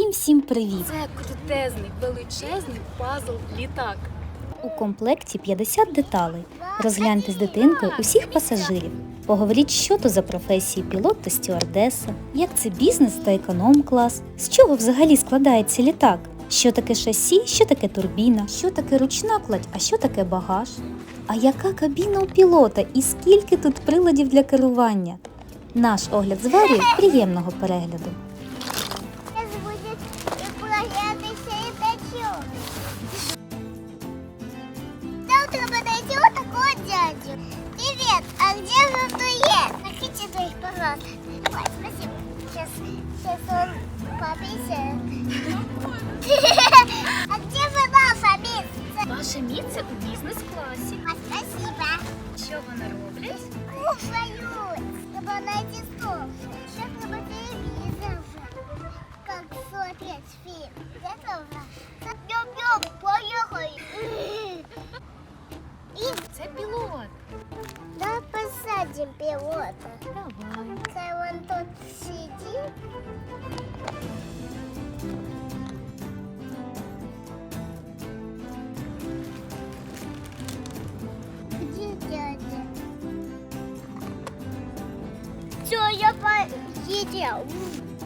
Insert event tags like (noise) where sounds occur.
Усім всім привіт! Це крутезний, величезний пазл літак. У комплекті 50 деталей. Розгляньте з дитинкою усіх пасажирів. Поговоріть, що то за професії пілот та стюардеса, як це бізнес та економ-клас, з чого взагалі складається літак, що таке шасі, що таке турбіна, що таке ручна кладь, а що таке багаж. А яка кабіна у пілота і скільки тут приладів для керування? Наш огляд з Варією приємного перегляду. дует, пожалуйста. Ой, спасибо. Сейчас, сейчас он пописает. (laughs) А где вы наша мисс? Ваше місце у бізнес-класі. А, Спасибо. Що вони роблять? Кушают, чтобы найти посадим пилота. Давай. Хай он тут сидит. Где дядя? Все, я поедем.